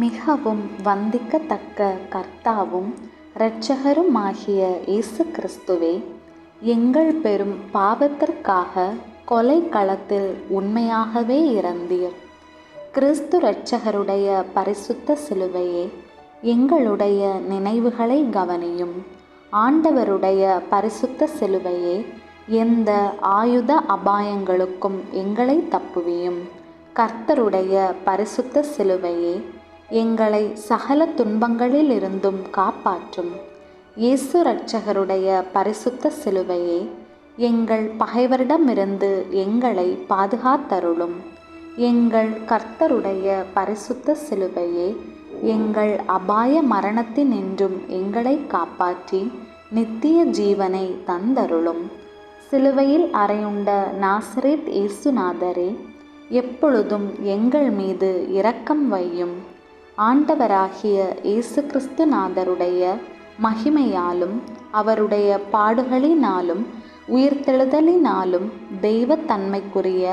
மிகவும் வந்திக்கத்தக்க கர்த்தாவும் இரட்சகருமாகிய இயேசு கிறிஸ்துவே எங்கள் பெரும் பாவத்திற்காக கொலை களத்தில் உண்மையாகவே இறந்தீர். கிறிஸ்து இரட்சகருடைய பரிசுத்த சிலுவையே எங்களுடைய நினைவுகளை கவனியும். ஆண்டவருடைய பரிசுத்த சிலுவையே எந்த ஆயுத அபாயங்களுக்கும் எங்களை தப்புவியும். கர்த்தருடைய பரிசுத்த சிலுவையே எங்களை சகல துன்பங்களிலிருந்தும் காப்பாற்றும். இயேசு ரட்சகருடைய பரிசுத்த சிலுவையே எங்கள் பகைவரிடமிருந்து எங்களை பாதுகாத்தருளும். எங்கள் கர்த்தருடைய பரிசுத்த சிலுவையே எங்கள் அபாய மரணத்தினின்றும் எங்களை காப்பாற்றி நித்திய ஜீவனை தந்தருளும். சிலுவையில் அறையுண்ட நாசரேத் இயேசுநாதரே எப்பொழுதும் எங்கள் மீது இரக்கம் வையும். ஆண்டவராகிய இயேசு கிறிஸ்துநாதருடைய மகிமையாலும் அவருடைய பாடுகளினாலும் உயிர்த்தெழுதலினாலும் தெய்வத்தன்மைக்குரிய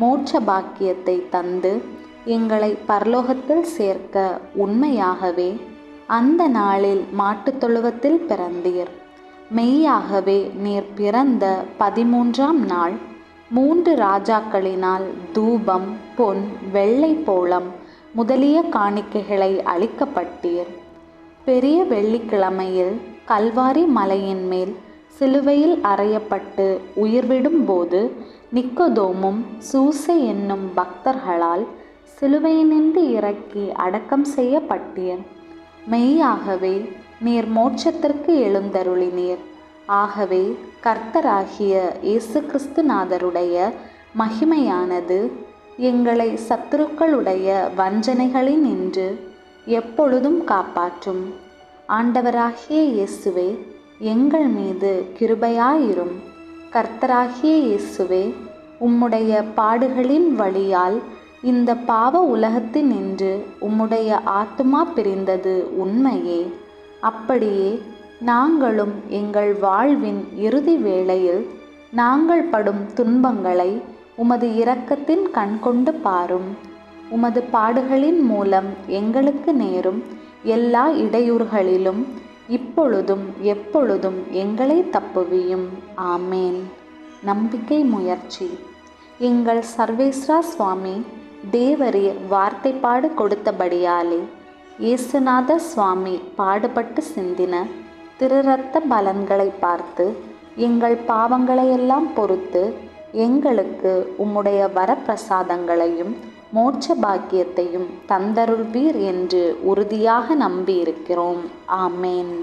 மோட்ச பாக்கியத்தை தந்து எங்களை பரலோகத்தில் சேர்க்க உண்மையாகவே அந்த நாளில் மாட்டுத் தொழுவத்தில் பிறந்தீர். மெய்யாகவே நீர் பிறந்த பதிமூன்றாம் நாள் மூன்று ராஜாக்களினால் தூபம் பொன் வெள்ளை போளம் முதலிய காணிக்கைகளை அளிக்கப்பட்டீர். பெரிய வெள்ளிக்கிழமையில் கல்வாரி மலையின் மேல் சிலுவையில் அறையப்பட்டு உயிர்விடும் போது நிக்கோதோமும் சூசை என்னும் பக்தர்களால் சிலுவையினின்று இறக்கி அடக்கம் செய்யப்பட்டீர். மெய்யாகவே நீர் மோட்சத்திற்கு எழுந்தருளினீர். ஆகவே கர்த்தராகிய இயேசு கிறிஸ்துநாதருடைய மகிமையானது எங்களை சத்துருக்களுடைய வஞ்சனைகளினின்று எப்பொழுதும் காப்பாற்றும். ஆண்டவராகிய இயேசுவே எங்கள் மீது கிருபையாயிரும். கர்த்தராகிய இயேசுவே உம்முடைய பாடுகளின் வழியால் இந்த பாவ உலகத்தினின்று உம்முடைய ஆத்மா பிரிந்தது உண்மையே. அப்படியே நாங்களும் எங்கள் வாழ்வின் இறுதி வேளையில் நாங்கள் படும் துன்பங்களை உமது இரக்கத்தின் கண்கொண்டு பாரும். உமது பாடுகளின் மூலம் எங்களுக்கு நேரும். எல்லா இடையூறுகளிலும் இப்பொழுதும் எப்பொழுதும் எங்களை தப்புவியும். ஆமேன். நம்பிக்கை முயற்சி. எங்கள் சர்வேஸ்வரா சுவாமி தேவரே வார்த்தைப்பாடு கொடுத்தபடியாலே இயேசுநாத சுவாமி பாடுபட்டு சிந்தின திருரத்த பலன்களை பார்த்து எங்கள் பாவங்களையெல்லாம் பொறுத்து எங்களுக்கு உம்முடைய வரப்பிரசாதங்களையும் மோட்ச பாக்கியத்தையும் தந்தருள்வீர் என்று உறுதியாக நம்பியிருக்கிறோம். ஆமேன்.